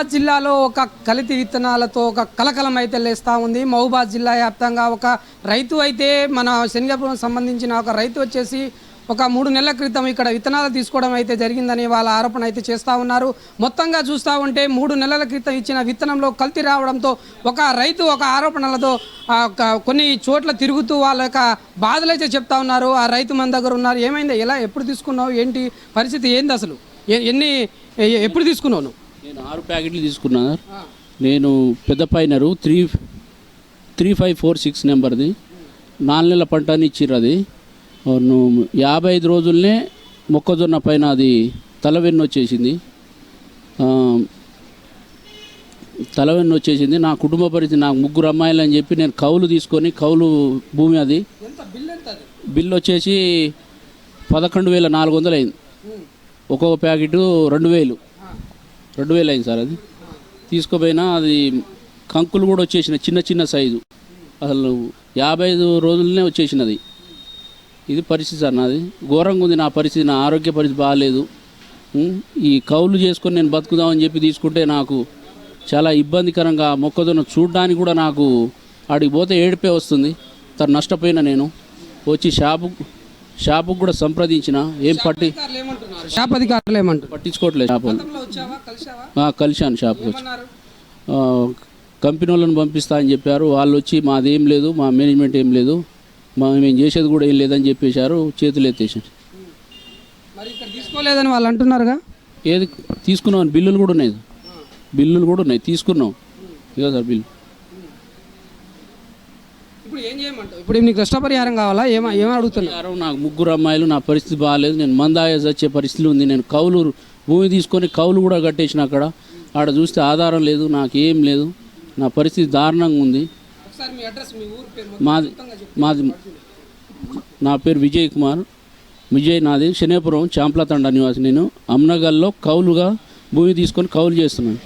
మహబూబాబాద్ జిల్లాలో ఒక కలితి విత్తనాలతో ఒక కలకలం అయితే లేస్తూ ఉంది. మహబూబాద్ జిల్లా వ్యాప్తంగా ఒక రైతు అయితే మన శనగపురం సంబంధించిన ఒక రైతు వచ్చేసి ఒక మూడు నెలల క్రితం ఇక్కడ విత్తనాలు తీసుకోవడం అయితే జరిగిందని వాళ్ళ ఆరోపణ అయితే చేస్తూ ఉన్నారు. మొత్తంగా చూస్తూ ఉంటే మూడు నెలల క్రితం ఇచ్చిన విత్తనంలో కల్తీ రావడంతో ఒక రైతు ఒక ఆరోపణలతో ఆ, కొన్ని చోట్ల తిరుగుతూ వాళ్ళ యొక్క బాధలు అయితే చెప్తా ఉన్నారు. ఆ రైతు మన దగ్గర ఉన్నారు. ఏమైంది? ఎలా? ఎప్పుడు తీసుకున్నావు? ఏంటి? పరిస్థితి ఏంది అసలు? ఎన్ని ఎప్పుడు తీసుకున్నావు నేను ఆరు ప్యాకెట్లు తీసుకున్నా. నేను పెద్ద Pioneer three three five four six నెంబర్ది. నాలుగు నెలల పంట అని ఇచ్చిర్రు అది. యాభై ఐదు రోజులనే మొక్కజొన్న పైన అది తలవెన్ను వచ్చేసింది. ఆ, తలవెన్ను వచ్చేసింది. నా కుటుంబ పరిస్థితి నాకు ముగ్గురు అమ్మాయిలు అని చెప్పి నేను కౌలు తీసుకొని కౌలు భూమి అది. బిల్లు వచ్చేసి పదకొండు వేల నాలుగు వందలు అయింది. ఒక్కొక్క ప్యాకెట్ రెండు వేలు. రెండు వేలు అయింది సార్ అది. తీసుకుపోయినా అది కంకులు కూడా వచ్చేసినాయి చిన్న చిన్న సైజు. అసలు యాభై ఐదు రోజులనే వచ్చేసినది. ఇది పరిస్థితి సార్ నాది. ఘోరంగా ఉంది నా పరిస్థితి నా ఆరోగ్య పరిస్థితి బాగాలేదు. ఈ కౌలు చేసుకొని నేను బతుకుదామని చెప్పి తీసుకుంటే నాకు చాలా ఇబ్బందికరంగా మొక్కజొన్న చూడడానికి కూడా నాకు ఆడికి పోతే ఏడిపే వస్తుంది. తను నష్టపోయినా నేను. వచ్చి షాపు షాపుకు కూడా సంప్రదించిన ఏం పట్టి షాప్ అధికారులు ఏమంటున్నారు పట్టించుకోవట్లేదు ఆ, కలిశాను షాప్కి వచ్చి. కంపెనీ వాళ్ళని పంపిస్తా అని చెప్పారు. వాళ్ళు వచ్చి మాదేం లేదు మా మేనేజ్మెంట్ ఏం లేదు మా మేము చేసేది కూడా ఏం లేదని చెప్పేశారు చేతులు ఎత్తేసారు మరి ఇక్కడ తీసుకోలేదని వాళ్ళు అంటున్నారుగా? ఏది తీసుకున్నాం బిల్లులు కూడా ఉన్నాయి. బిల్లులు కూడా ఉన్నాయి తీసుకున్నాం. ఇదో సార్ బిల్లు. ఇప్పుడు ఏం చేయమంటావు? ఇప్పుడు నీకు నష్టపరిహారం కావాలా? ఏమ ఏమని అడుగుతున్నావు? యారో నాకు ముగ్గురు అమ్మాయిలు నా పరిస్థితి బాగాలేదు. నేను మందాయస్ వచ్చే పరిస్థితి ఉంది. నేను కౌలు భూమి తీసుకొని కౌలు కూడా కట్టేసిన అక్కడ. ఆడ చూస్తే ఆధారం లేదు నాకేం లేదు. నా పరిస్థితి దారుణంగా ఉంది. ఒకసారి మీ అడ్రస్ మీ ఊరు పేరు మాది మాది నా పేరు విజయ్ కుమార్. విజయ్ నాది. శనేపురం చాంప్లతండ నివాసి నేను. అమ్నగల్లో కౌలుగా భూమి తీసుకొని కౌలు చేస్తున్నాను.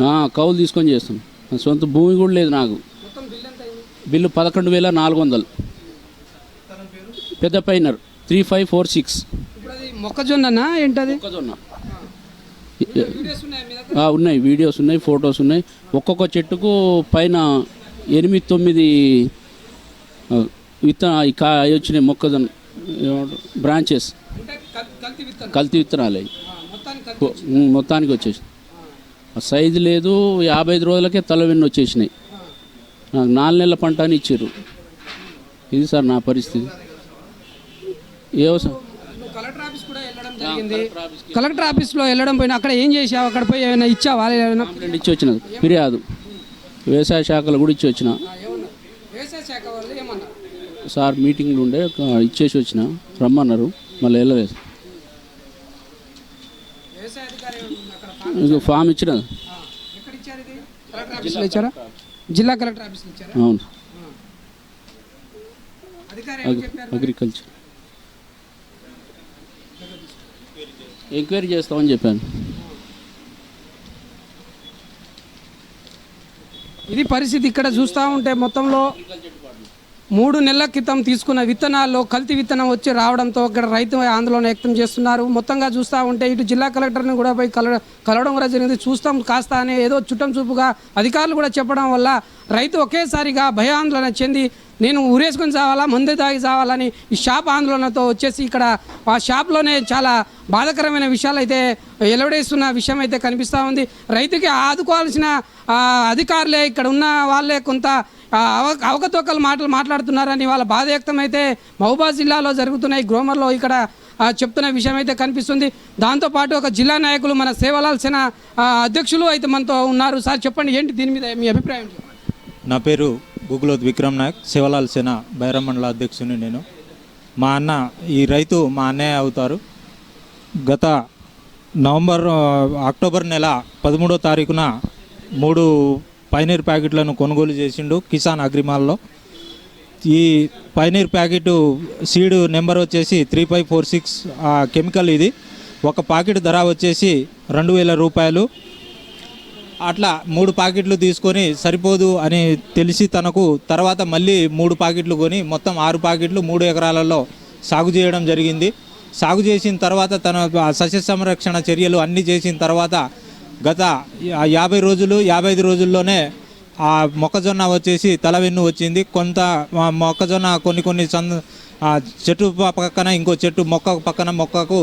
ఆ, కౌలు తీసుకొని చేస్తున్నాను. సొంత భూమి కూడా లేదు నాకు. బిల్లు పదకొండు వేల నాలుగు వందలు. పెద్ద Pioneer three five four six. ఏంటది? మొక్కజొన్న. వీడియోస్ ఉన్నాయి వీడియోస్ ఉన్నాయి ఫొటోస్ ఉన్నాయి. ఒక్కొక్క చెట్టుకు పైన ఎనిమిది తొమ్మిది ఆ, విత్తన ఈ కా వచ్చినాయి మొక్కజొన్న బ్రాంచెస్. కల్తీ విత్తనం కల్తీ విత్తనాలు. మొత్తానికి వచ్చేసి సైజు లేదు యాభై ఐదు రోజులకే తలవెన్ను వచ్చేసినాయి. నాకు నాలుగు నెలల పంట అని ఇచ్చారు. ఇది సార్ నా పరిస్థితి. ఏవో సార్? కలెక్టర్ ఆఫీస్ కూడా వెళ్ళడం జరిగింది. కలెక్టర్ ఆఫీస్లో వెళ్ళడం పోయినా అక్కడ ఏం చేసావు? అక్కడ పోయి ఏమైనా ఇచ్చావా? ఏమైనా? ఇచ్చి వచ్చినది ఫిర్యాదు. వ్యవసాయ శాఖలో కూడా ఇచ్చి వచ్చిన. సార్ మీటింగ్లు ఉండే ఇచ్చేసి వచ్చిన. రమ్మన్నారు. మళ్ళీ వెళ్ళలేదు వ్యవసాయ అధికారి అక్కడ ఫామ్ ఇచ్చిన. ఇచ్చారు? జిల్లా కలెక్టర్ ఆఫీస్లో ఇచ్చారా? అవును. అగ్రికల్చర్. ఎంక్వైరీ చేస్తామని చెప్పాను. ఇది పరిస్థితి ఇక్కడ చూస్తూ ఉంటే మొత్తంలో మూడు నెలల క్రితం తీసుకున్న విత్తనాల్లో కల్తీ విత్తనం వచ్చి రావడంతో ఇక్కడ రైతు ఆందోళన వ్యక్తం చేస్తున్నారు. మొత్తంగా చూస్తూ ఉంటే ఇటు జిల్లా కలెక్టర్ని కూడా పోయి కల కలవడం కూడా జరిగింది. చూస్తాం కాస్త అని ఏదో చుట్టం చూపుగా అధికారులు కూడా చెప్పడం వల్ల రైతు ఒకేసారిగా భయాందోళన చెంది నేను ఊరేసుకొని చావాలా మందు తాగి చావాలని ఈ షాప్ ఆందోళనతో వచ్చేసి ఇక్కడ ఆ షాప్లోనే చాలా బాధాకరమైన విషయాలు అయితే వెలువడేస్తున్న విషయం అయితే కనిపిస్తూ ఉంది. రైతుకి ఆదుకోవాల్సిన అధికారులే ఇక్కడ ఉన్న వాళ్ళే కొంత అవకతవకలు మాటలు మాట్లాడుతున్నారని వాళ్ళ బాధ వ్యక్తం అయితే మహబూబాద్ జిల్లాలో జరుగుతున్నాయి గ్రోమర్లో ఇక్కడ చెప్తున్న విషయం అయితే కనిపిస్తుంది దాంతోపాటు ఒక జిల్లా నాయకులు మన సేవలాల్ సేన అధ్యక్షులు అయితే మనతో ఉన్నారు. సార్ చెప్పండి ఏంటి దీని మీద మీ అభిప్రాయం? నా పేరు గుగులోత్ విక్రమ్ నాయక్ శివలాల్ సేన బైరం మండల అధ్యక్షుని నేను. మా అన్న ఈ రైతు మా అన్నయ్య అవుతారు. గత నవంబర్ అక్టోబర్ నెల పదమూడో తారీఖున మూడు పైనీర్ ప్యాకెట్లను కొనుగోలు చేసిండు కిసాన్ అగ్రిమాల్లో. ఈ పైనీర్ ప్యాకెట్ సీడ్ నెంబర్ వచ్చేసి three five four six chemical ఇది. ఒక ప్యాకెట్ ధర వచ్చేసి రెండు వేల రూపాయలు. అట్లా మూడు ప్యాకెట్లు తీసుకొని సరిపోదు అని తెలిసి తనకు తర్వాత మళ్ళీ మూడు ప్యాకెట్లు కొని మొత్తం ఆరు ప్యాకెట్లు మూడు ఎకరాలలో సాగు చేయడం జరిగింది. సాగు చేసిన తర్వాత తన సస్య సంరక్షణ చర్యలు అన్నీ చేసిన తర్వాత గత యాభై రోజులు యాభై ఐదు రోజుల్లోనే ఆ మొక్కజొన్న వచ్చేసి తలవెన్ను వచ్చింది. కొంత మొక్కజొన్న కొన్ని కొన్ని సంద చెట్టు పక్కన ఇంకో చెట్టు మొక్క పక్కన మొక్కకు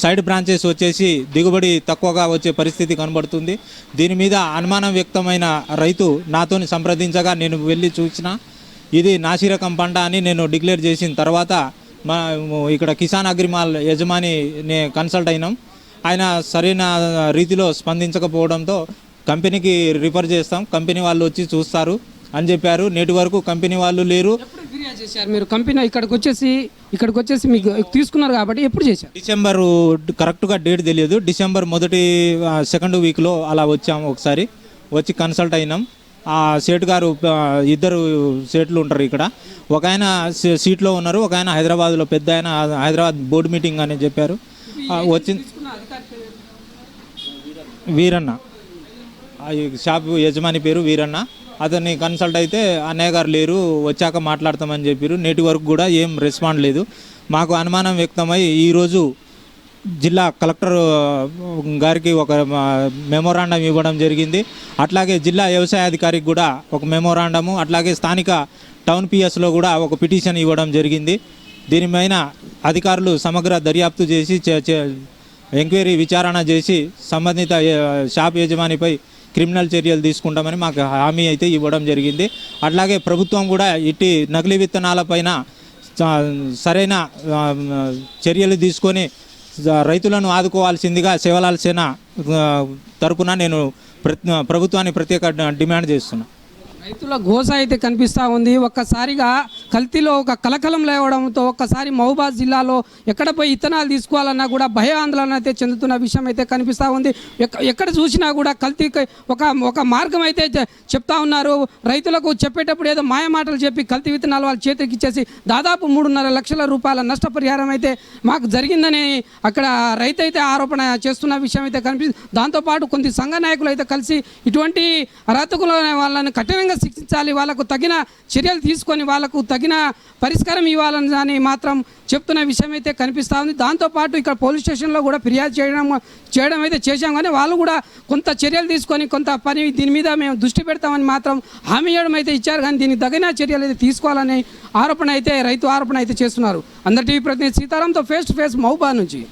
సైడ్ బ్రాంచెస్ వచ్చేసి దిగుబడి తక్కువగా వచ్చే పరిస్థితి కనబడుతుంది. దీని మీద అనుమానం వ్యక్తమైన రైతు నాతోని సంప్రదించగా నేను వెళ్ళి చూసిన ఇది నాసిరకం పంట అని నేను డిక్లేర్ చేసిన తర్వాత మా ఇక్కడ కిసాన్ అగ్రిమాల్ యజమాని నే కన్సల్ట్ అయినాం. ఆయన సరైన రీతిలో స్పందించకపోవడంతో కంపెనీకి రిఫర్ చేస్తాం. కంపెనీ వాళ్ళు వచ్చి చూస్తారు అని చెప్పారు. నేటి వరకు కంపెనీ వాళ్ళు లేరు. ఫిర్యాదు చేశారు మీరు? కంపెనీ ఇక్కడికి వచ్చేసి ఇక్కడికి వచ్చేసి మీకు తీసుకున్నారు కాబట్టి ఎప్పుడు చేశారు? డిసెంబర్ కరెక్ట్గా డేట్ తెలియదు. డిసెంబర్ మొదటి సెకండ్ వీక్లో అలా వచ్చాము ఒకసారి. వచ్చి కన్సల్ట్ అయినాం. ఆ సేట్ గారు ఇద్దరు సేట్లు ఉంటారు ఇక్కడ. ఒక ఆయన సీట్లో ఉన్నారు. ఒక ఆయన హైదరాబాద్లో పెద్ద ఆయన హైదరాబాద్ బోర్డు మీటింగ్ అని చెప్పారు. వచ్చింది. వీరన్న. షాప్ యజమాని పేరు వీరన్న. అతన్ని కన్సల్ట్ అయితే అన్నయ్య గారు లేరు వచ్చాక మాట్లాడతామని చెప్పారు నేటి వరకు కూడా ఏం రెస్పాండ్ లేదు. మాకు అనుమానం వ్యక్తమై ఈరోజు జిల్లా కలెక్టర్ గారికి ఒక మెమోరాండం ఇవ్వడం జరిగింది. అట్లాగే జిల్లా వ్యవసాయ అధికారికి కూడా ఒక మెమోరాండము అట్లాగే స్థానిక టౌన్ పిఎస్లో కూడా ఒక పిటిషన్ ఇవ్వడం జరిగింది. దీనిపైన అధికారులు సమగ్ర దర్యాప్తు చేసి చే- చే- ఎంక్వైరీ విచారణ చేసి సంబంధిత షాప్ యజమానిపై క్రిమినల్ చర్యలు తీసుకుంటామని మాకు హామీ అయితే ఇవ్వడం జరిగింది. అట్లాగే ప్రభుత్వం కూడా ఇట్టి నకిలీ విత్తనాలపైన సరైన చర్యలు తీసుకొని రైతులను ఆదుకోవాల్సిందిగా సేవలాల్సిన తరపున నేను ప్ర- ప్రభుత్వాన్ని ప్రత్యేక డిమాండ్ చేస్తున్నా. రైతుల గోస అయితే కనిపిస్తూ ఉంది. ఒక్కసారిగా కల్తీలో ఒక కలకలం లేవడంతో ఒక్కసారి మహబూబాద్ జిల్లాలో ఎక్కడ పోయి ఇత్తనాలు తీసుకోవాలన్నా కూడా భయ ఆందోళన అయితే చెందుతున్న విషయం అయితే కనిపిస్తూ ఉంది. ఎక్క- ఎక్కడ చూసినా కూడా కల్తీ ఒక ఒక మార్గం అయితే చెప్తా ఉన్నారు. రైతులకు చెప్పేటప్పుడు ఏదో మాయమాటలు చెప్పి కల్తీ విత్తనాలు వాళ్ళ చేతికి ఇచ్చేసి దాదాపు మూడున్నర లక్షల రూపాయల నష్టపరిహారం అయితే మాకు జరిగిందని అక్కడ రైతు అయితే ఆరోపణ చేస్తున్న విషయం అయితే కనిపిస్తుంది. దాంతోపాటు కొన్ని సంఘ నాయకులు అయితే కలిసి ఇటువంటి అరాతకుల వాళ్ళని కఠినంగా కఠినంగా శిక్షించాలి వాళ్ళకు తగిన చర్యలు తీసుకొని వాళ్ళకు తగిన పరిష్కారం ఇవ్వాలని అని మాత్రం చెప్తున్న విషయం అయితే కనిపిస్తూ ఉంది. దాంతోపాటు ఇక్కడ పోలీస్ స్టేషన్లో కూడా ఫిర్యాదు చేయడం చేయడం అయితే చేశాం. కానీ వాళ్ళు కూడా కొంత చర్యలు తీసుకొని కొంత పని దీని మీద మేము దృష్టి పెడతామని మాత్రం హామీ ఇవ్వడం అయితే ఇచ్చారు. కానీ దీనికి తగిన చర్యలు అయితే తీసుకోవాలని ఆరోపణ అయితే రైతు ఆరోపణ అయితే చేస్తున్నారు. అందరి టీవీ ప్రతినిధి సీతారాంతో ఫేస్ టు ఫేస్ మహబూబా నుంచి.